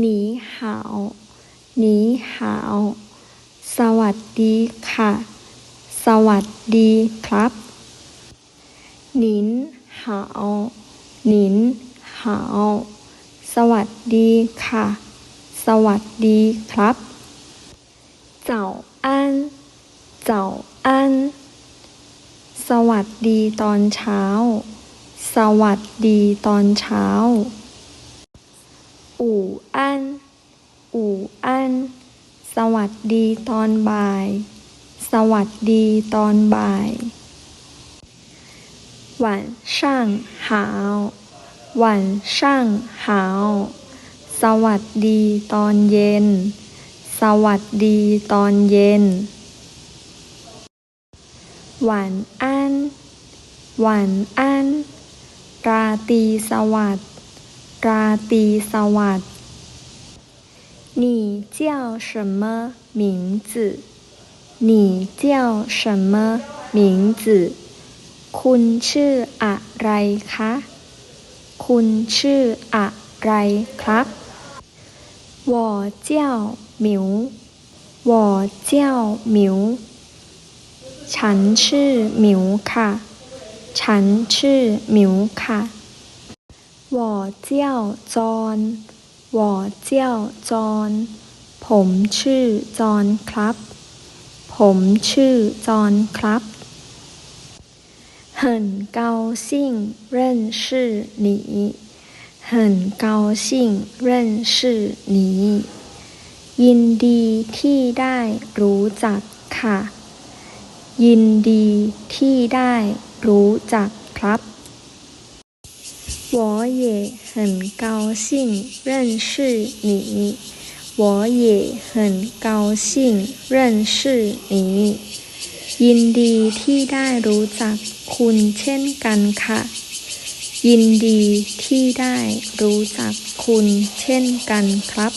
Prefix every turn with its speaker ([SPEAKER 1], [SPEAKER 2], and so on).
[SPEAKER 1] หนีหาว หนีหาว สวัสดีค่ะ สวัสดีครับ หนินหาว หนินหาว สวัสดีค่ะ สวัสดีครับเจ้าอันเจ้าอัน สวัสดีตอนเช้า สวัสดีตอนเช้า อู่ น อู่อัน สวัสดีตอนบ่าย สวัสดีตอนบ่าย 晚上好晚上好 สวัสดีตอนเย็น สวัสดีตอนเย็น 晚安晚安 ราตรีสวัสดิ์ราตรีสวัสดิ์ 你叫什么名字你叫什么名字คุณชื่ออะไรคะ คุณชื่ออะไรครับ我叫หมิว我叫หมิว ฉันชื่อหมิวค่ะ ฉันชื่อหมิวค่ะ我叫จอน ว่อเจ้าจอนผมชื่อจอนครับ ผมชื่อจอนครับ很高兴认识你很高兴认识你ยินดีที่ได้รู้จักค่ะ ยินดีที่ได้รู้จักครับ 我也很高兴认识你。我也很高兴认识你。ยินดีที่ได้รู้จักคุณเช่นกันค่ะ ยินดีที่ได้รู้จักคุณเช่นกันครับ